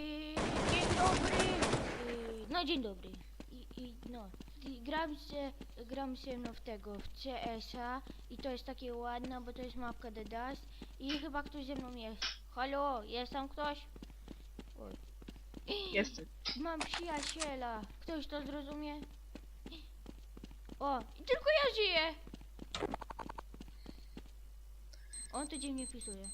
Dzień dobry. No dzień dobry. I, i no. I gram się, gram się no w tego, w CS-a i to jest takie ładne, bo to jest mapka The Dust i chyba ktoś ze mną jest. Halo, jest tam ktoś? Oj. Jestem. Mam przyjaciela. Ktoś to zrozumie? O, i tylko ja żyję. On to dziwnie pisuje.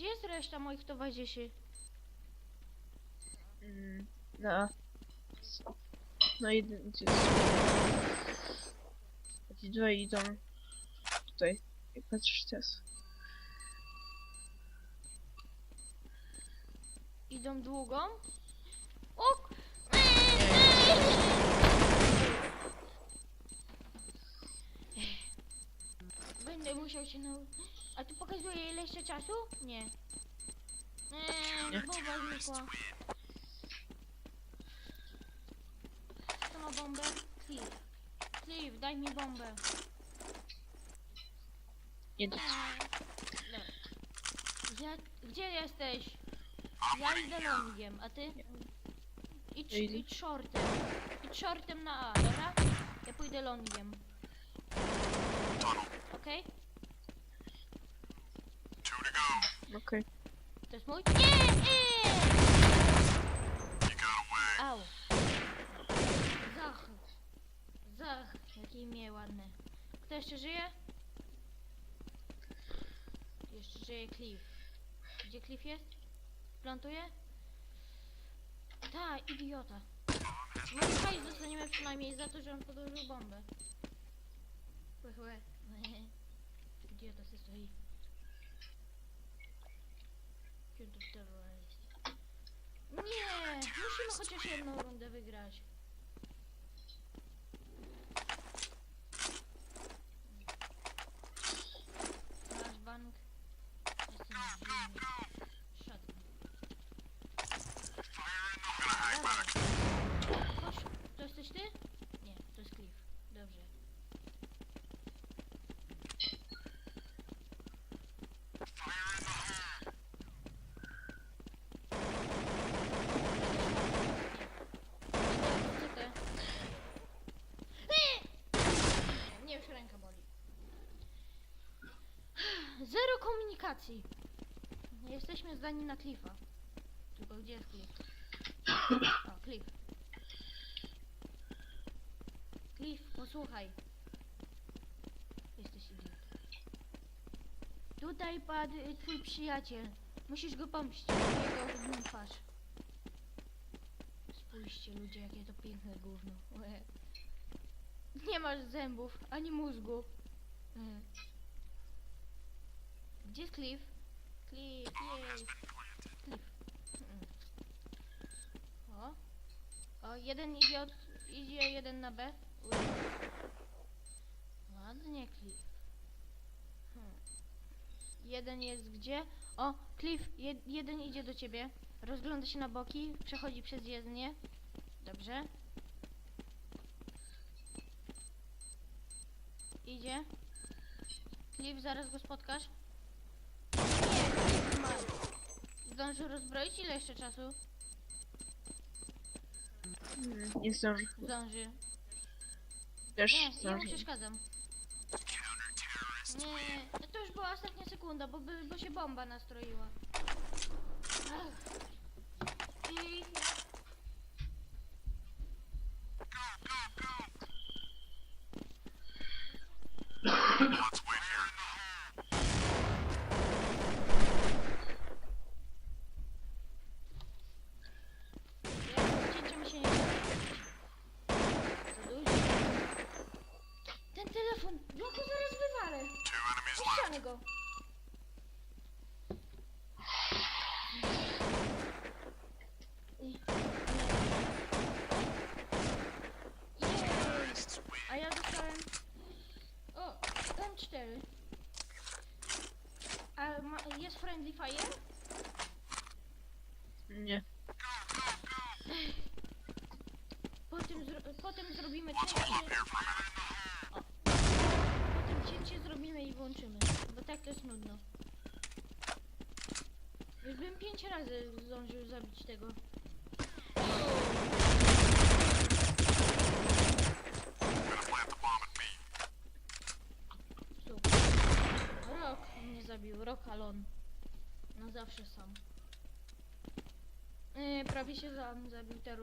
Gdzie jest reszta moich towarzyszy? Mm, No. No i gdzie Ci dwaj idą tutaj. Jak patrzysz teraz. Idą długą? O! k- Będę musiał się nau... A tu pokazuje ile jeszcze czasu? Nie. Eee, bomba znikła. Kto ma bombę? Cliff. Cliff, daj mi bombę. Eee, dobra. Gdzie, gdzie jesteś? Ja idę longiem, a ty? Idź, Ja idź shortem. Idź shortem na A, dobra? Ja pójdę longiem. Okej? Okej. To jest mój? Nie! nie! Au. Zach. Zach. Jakie imię ładne. Kto jeszcze żyje? Jeszcze żyje Cliff. Gdzie Cliff jest? Plantuje? Ta, idiota. Może hajs dostaniemy przynajmniej za to, że on podłożył bombę. Łe, łe. Idiota se stoi. Terroryst? Nie! Musimy chociaż jedną rundę wygrać. Flashbang. Jestem zimny. Shotgun. Dawaj. Chodź. To jesteś ty? Nie, to jest Cliff. Dobrze. Idę, Nie, Nie, już ręka boli. Zero komunikacji. Jesteśmy zdani na Cliffa. Tylko gdzie jest Cliff? O, Cliff. Cliff, posłuchaj. Jesteś idiotą. Tutaj padł twój przyjaciel. Musisz go pomścić jego twarz. Spójrzcie ludzie, jakie to piękne gówno. Nie masz zębów, ani mózgu. E. Gdzie jest Cliff? Cliff, jej. Cliff. Mm. O. O, jeden idiot idzie, jeden na B. Ui. Ładnie, Cliff. Hmm. Jeden jest gdzie? O, Cliff, jed, jeden idzie do ciebie. Rozgląda się na boki, przechodzi przez jezdnię. Dobrze. Idzie. Cliff, zaraz go spotkasz. Nie. Zdążył rozbroić? Ile jeszcze czasu? Nie zdążę. Zdąży. Też Nie, ja mu zdążę. przeszkadzam. Nie, to już była ostatnia sekunda, bo, by, bo się bomba nastroiła. Ach. I... Ja cięciem się nie zajmuję. Za dużo. Ten telefon, ja go zaraz wywalę. Puszczamy go. I- Jej. A ja dostałem... O, M4. A ma, jest Friendly Fire? Nie. Włączymy, bo tak to jest nudno. Już bym pięć razy zdążył zabić tego. Rok mnie zabił, Rok Alon. Na zawsze sam. Yy, prawie się sam zabił ten.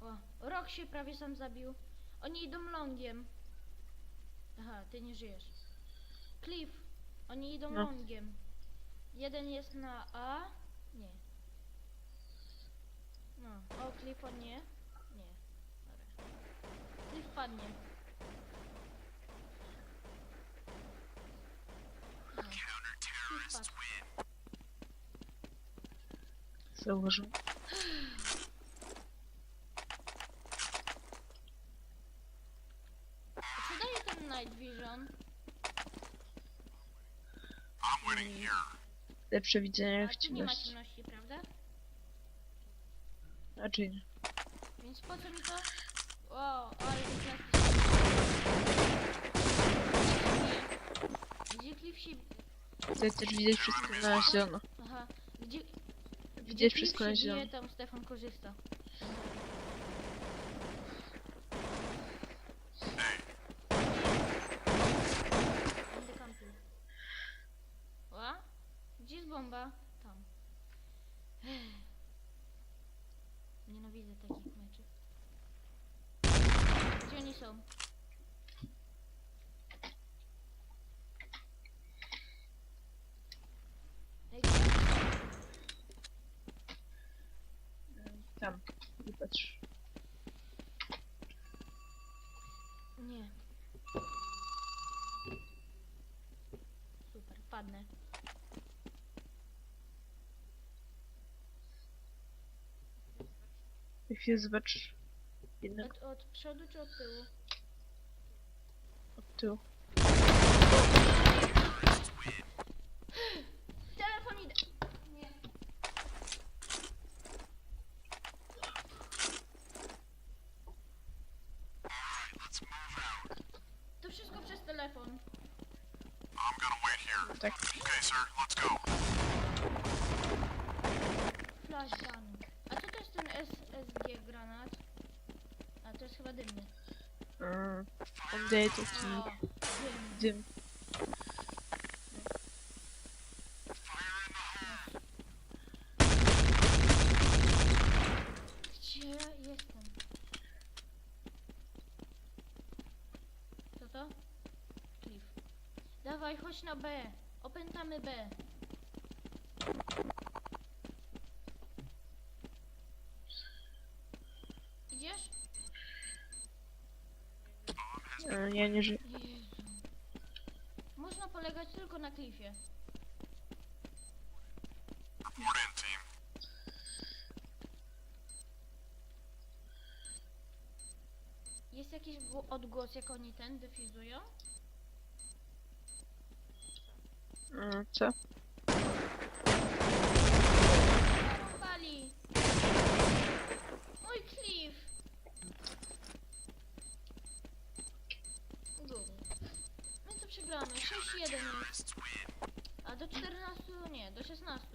O, Rok się prawie sam zabił. Oni idą longiem. Aha, ty nie żyjesz. Cliff, oni idą No. longiem. Jeden jest na A. Nie. No, o Cliff on nie. Nie. Dobra. Cliff padnie. No. Cliff padł. Zauważyłem. A co daje ten Night Vision? Lepsze widzenie A tu nie ma ciemności. ciemności, prawda? Raczej nie. Więc po co mi to? O, ale mi Gdzie Cliff się... Tutaj też widać wszystko na zielono. Aha. Gdzie, gdzie Widać wszystko się na bije, zielono. tam Stefan korzysta. Będę kampił. Ła? Gdzie jest bomba? Tam. Nienawidzę takich meczów. Gdzie oni są? Ej? Tam. Nie patrz. Nie. Super, padnę. Chwilę zobacz. Jednak Od, od przodu czy od tyłu? od tyłu. Telefon idę. Nie. To wszystko przez telefon. Tak. Flashbang. A co to jest ten SSG granat? A to jest chyba dymny. Mm. On daje taki O, dym. dym. Gdzie jestem? Co to? Cliff. Dawaj, chodź na B. Opętamy B. E, Ja nie żyję. Można polegać tylko na Cliffie. Jest jakiś gło- odgłos, jak oni ten defizują? E, Co? Zarąbali! Mój Cliff! Gówno. My to przegramy. 6-1 jest. A do 14 nie, do 16.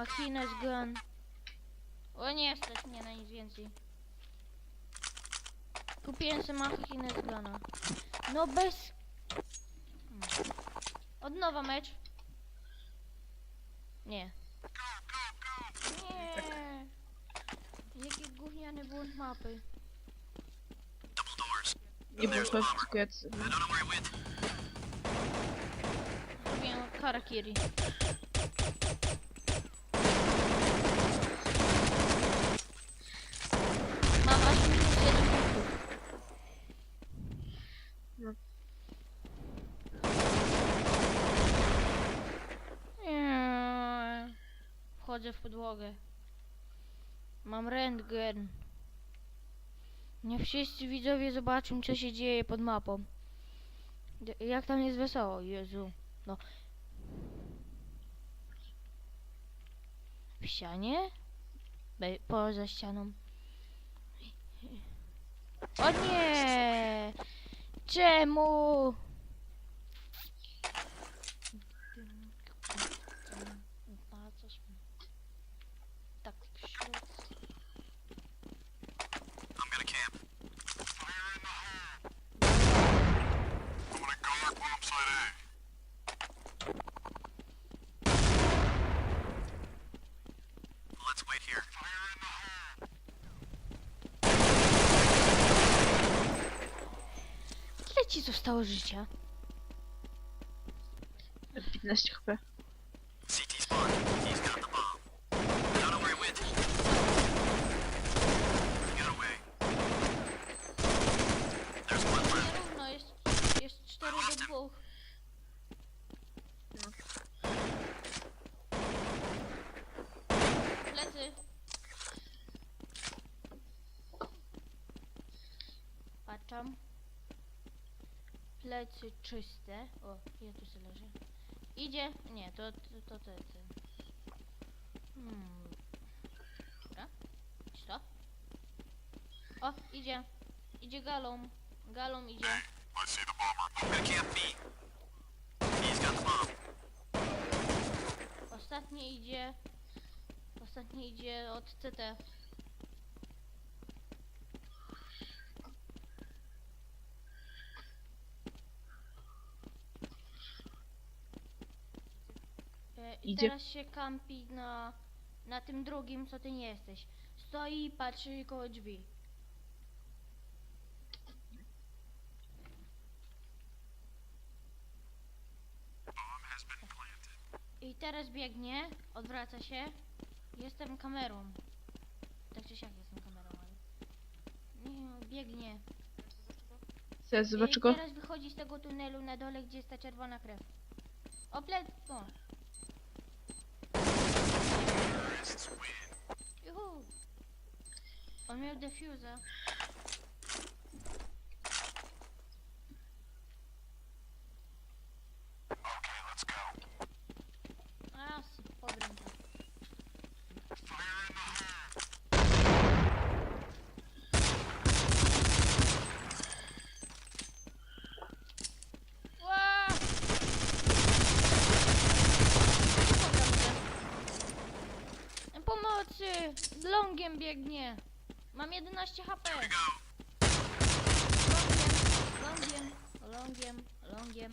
Machines gun. O nie stać mnie na nic więcej. Kupiłem sobie machinę z. No bez... Hmm. Od nowa mecz. Nie. Nie. Jaki gówniany błąd mapy. Nie można szukać. Zrobiłem harakiri. Wchodzę w podłogę. Mam rentgen. Nie wszyscy widzowie zobaczą, co się dzieje pod mapą. Jak tam jest wesoło, Jezu. No. W ścianie? Be- poza ścianą. O nie! Czemu? Patrzysz mi. Tak w środku. Ile ci zostało życia? 15 HP. Nierówno, jest, jest 4 do 2. Plecy. Patrzam. Plecy czyste. O, ja tu sobie leżę. Idzie? Nie, to to, to, to ten. Hmm. Dobra. To? O, idzie. Idzie galą. Galą idzie. Ostatni idzie. Ostatni idzie od CT. I Idzie. teraz się kampi na, na tym drugim, co ty nie jesteś. Stoi i patrzy koło drzwi. I teraz biegnie, odwraca się. Jestem kamerą. Tak czy siak jestem kamerą, ale... Nie, biegnie. Teraz I zobaczę go. teraz wychodzi z tego tunelu na dole, gdzie jest ta czerwona krew. O, plec... O. Juhu. On miał defuza. A, s- pogrym to. Ła! Pomocy! Longiem biegnie! Mam 11 HP! Longiem, longiem, longiem, longiem.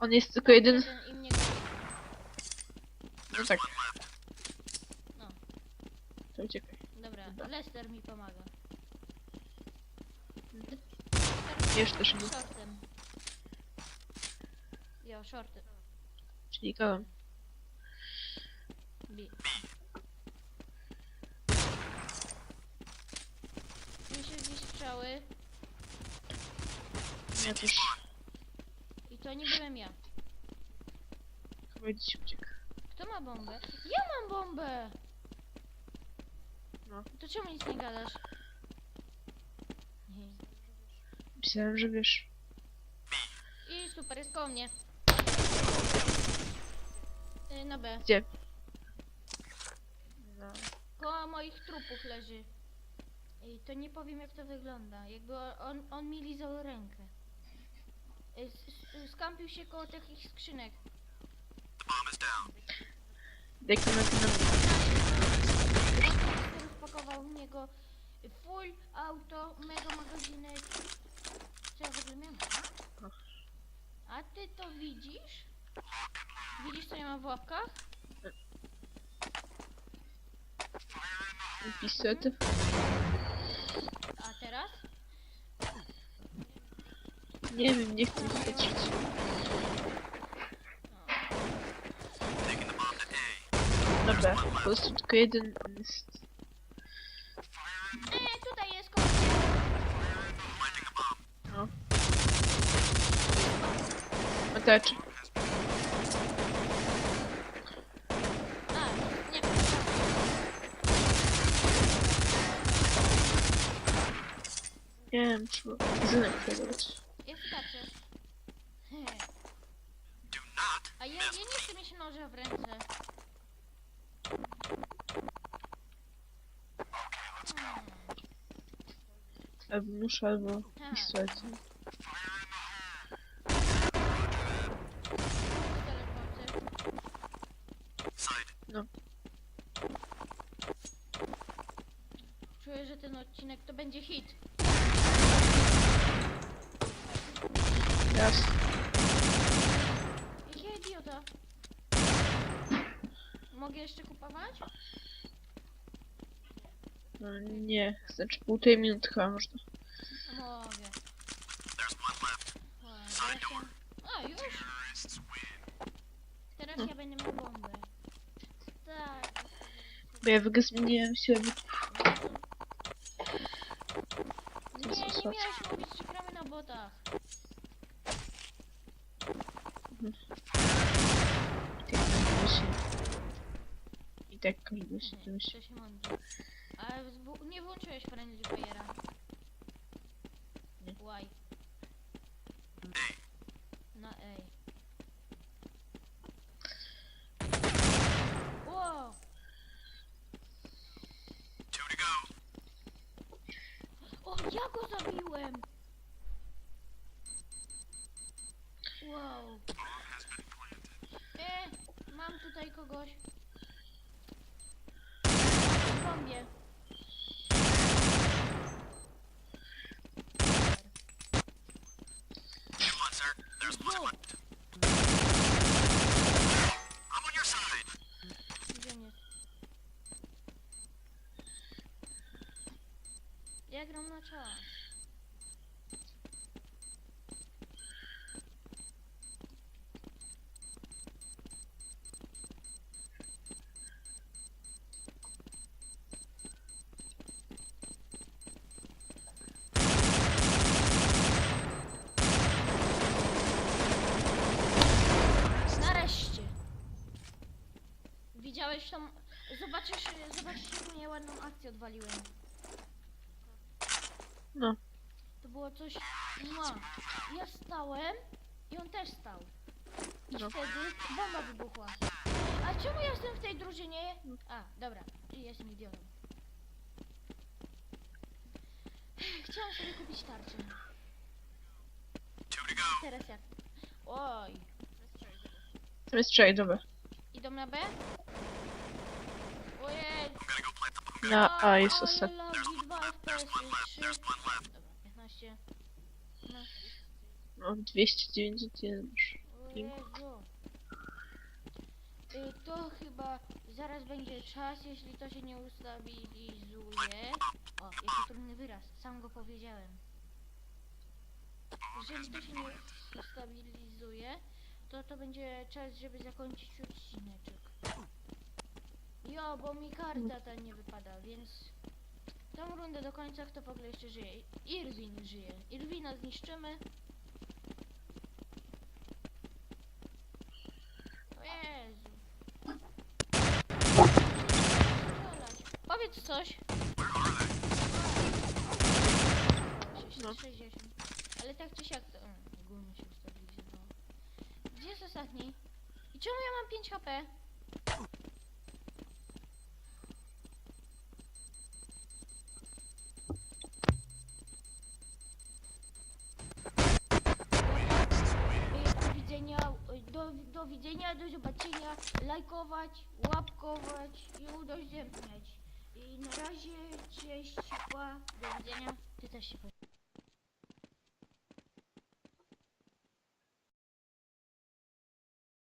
On jest tylko jeden. i mnie goni. No tak, No, to uciekaj. dobra, Lester mi pomaga. Jeszcze też nie. Shortem. Jo, shortem. Czyli kałem. B. strzały Ja też. i to nie byłem ja. Chyba gdzieś uciekł. Kto ma bombę? Ja mam bombę! No. To czemu nic nie gadasz? Nie. Myślałem, że wiesz. I super, jest koło mnie. Y, Na B. Gdzie? No. Koło moich trupów leży. I to nie powiem jak to wygląda. Jakby on, on mi lizał rękę. Y, s- s- Skampił się koło takich skrzynek. Jak to na tym Rozpakował w niego full auto, mega magazynek. Co ja w ogóle miałem? A ty to widzisz? Widzisz co ja mam w łapkach? pistolet. Nie wiem, nie chcę patrzeć. Dobra, po prostu tylko jeden jest. E, tutaj jest koło. No. A, nie. Nie wiem, przebrać. Jest tarczy. A ja, ja nie chcę mieć noża w ręce. Hmm. Albo nóż, albo Tak. pistolet. No. Czuję, że ten odcinek to będzie hit. Raz. Jaki idiota. Mogę jeszcze kupować? No, nie, znaczy półtorej minuty chyba można. Mogę. Teraz. A, już? Teraz ja będę miał bombę. Tak. Bo ja w ogóle zmieniłem siłę butów. Nie, nie miałeś mówić, że gramy na botach. I tak każdy się... I tak mądrze. Ale zbu- nie włączyłeś Friendly Fire'a. Nie. Why? Na ej. Wow! O, ja go zabiłem! Wow. E, mam tutaj kogoś. W bombie. Wow. Gdzie on jest? Ja gram na. Widziałeś tą... Zobaczysz, zobaczysz jaką ja ładną akcję odwaliłem. No. To było coś... Ma. Ja stałem i on też stał. I No. wtedy bomba wybuchła. A czemu ja jestem w tej drużynie? A, dobra. I jestem idiotą. Chciałam sobie kupić tarczę. Teraz jak? Oj. Teraz strzelaj, dobra. Idą na B? Ojej. Na A jest ale lagi, 2 FPS, 3. Dobra, 15. No, No, 291 już. o Dziękuję. Jezu. Y, To chyba zaraz będzie czas, jeśli to się nie ustabilizuje. O, jaki trudny wyraz, sam go powiedziałem. Jeżeli to się nie ustabilizuje, to to będzie czas, żeby zakończyć odcineczek. Jo, bo mi karta ta nie wypada, więc tą rundę do końca kto w ogóle jeszcze żyje? Irwin żyje. Irwina zniszczymy. O Jezu. Strzelać. Powiedz coś. No. 60. Ale tak czy siak to... Mm, Ogólnie się ustabilizowało. Gdzie jest ostatni? I czemu ja mam 5 HP? Do widzenia, do zobaczenia, lajkować, łapkować i udostępniać. I na razie, cześć, pa, do widzenia. Ty też się